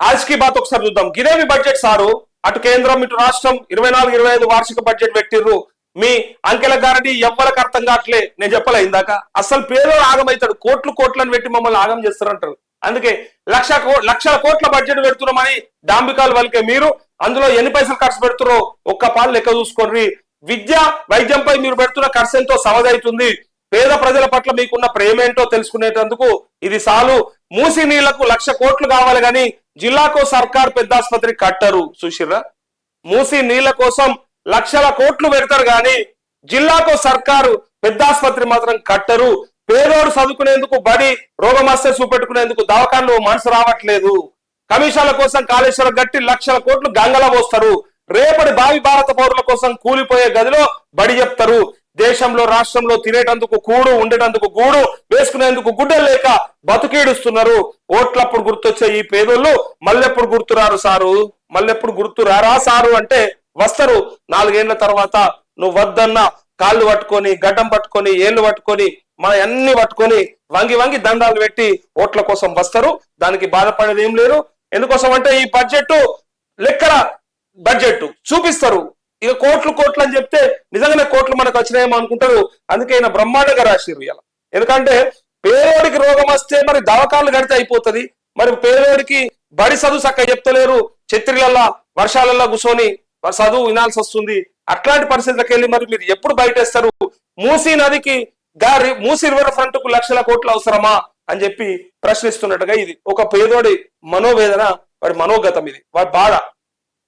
ఆజ్కి bath ఒకసారి చూద్దాం. గిరేవి budget sir అటు కేంద్రం ఇటు రాష్ట్రం ఇరవై నాలుగు ఇరవై ఐదు వార్షిక బడ్జెట్ పెట్టిర్రు. మీ అంకెల గారిని ఎవ్వరికి అర్థం కావట్లే నేను చెప్పలే ఇందాక. అసలు పేదోడు ఆగమవుతాడు కోట్లు కోట్లను పెట్టి మమ్మల్ని ఆగం చేస్తారంటారు. అందుకే లక్ష లక్షల కోట్ల బడ్జెట్ పెడుతున్నామని డాంబికాలు వలికే మీరు అందులో ఎన్ని పైసలు ఖర్చు పెడుతున్నారో ఒక్క పాలు లెక్క చూసుకోండి. విద్య వైద్యంపై మీరు పెడుతున్న ఖర్చు ఎంతో సమదవుతుంది పేద ప్రజల పట్ల మీకున్న ప్రేమేంటో తెలుసుకునేటందుకు ఇది చాలు మూసి నీళ్ళకు లక్ష కోట్లు కావాలి కానీ జిల్లాకో సర్కార్ పెద్ద ఆసుపత్రి కట్టరు. సుశీర్రా మూసి నీళ్ళ కోసం లక్షల కోట్లు పెడతారు కానీ జిల్లాకో సర్కారు పెద్ద ఆసుపత్రి మాత్రం కట్టరు. పేదోడు చదువుకునేందుకు బడి రోగమస్తే చూపెట్టుకునేందుకు దవాఖాన్లు మనసు రావట్లేదు. కమిషన్ల కోసం కాళేశ్వరం గట్టి లక్షల కోట్లు గంగల పోస్తారు. రేపటి భావి భారత పౌరుల కోసం కూలిపోయే గదిలో బడి చెప్తారు. దేశంలో రాష్ట్రంలో తినేటందుకు కూడు ఉండేటందుకు గూడు వేసుకునేందుకు గుడ్డలు లేక బతుకీడుస్తున్నారు. ఓట్లప్పుడు గుర్తొచ్చే ఈ పేదోళ్ళు మళ్ళెప్పుడు గుర్తురారు సారు? మళ్ళెప్పుడు గుర్తు రారా సారు అంటే వస్తారు. నాలుగేళ్ళ తర్వాత నువ్వు వద్దన్న కాళ్ళు పట్టుకొని గడ్డం పట్టుకొని ఏళ్ళు పట్టుకొని మన అన్ని పట్టుకొని వంగి వంగి దండాలు పెట్టి ఓట్ల కోసం వస్తారు. దానికి బాధపడేది ఏం లేరు ఎందుకోసం అంటే ఈ బడ్జెట్ లెక్కల బడ్జెట్ చూపిస్తారు. ఇక కోట్లు కోట్లు అని చెప్తే నిజంగానే వచ్చినాయేమో అనుకుంటారు అందుకే ఆయన బ్రహ్మాండంగా రాసిరు ఇలా ఎందుకంటే పేదోడికి రోగం వస్తే మరి దవకాలు కడితే అయిపోతది. మరి పేదోడికి బడి చదువు చక్క చెప్తలేరు. ఛత్రిలల్లా వర్షాలల్లో కూర్చొని చదువు వినాల్సి వస్తుంది. అట్లాంటి పరిస్థితులకు వెళ్ళి మరి మీరు ఎప్పుడు బయటేస్తారు? మూసీ నదికి గారి మూసీ రివర్ ఫ్రంట్కు లక్షల కోట్లు అవసరమా అని చెప్పి ప్రశ్నిస్తున్నట్టుగా ఇది. ఒక పేదోడి మనోవేదన వాడి మనోగతం ఇది. వాడి బాధ.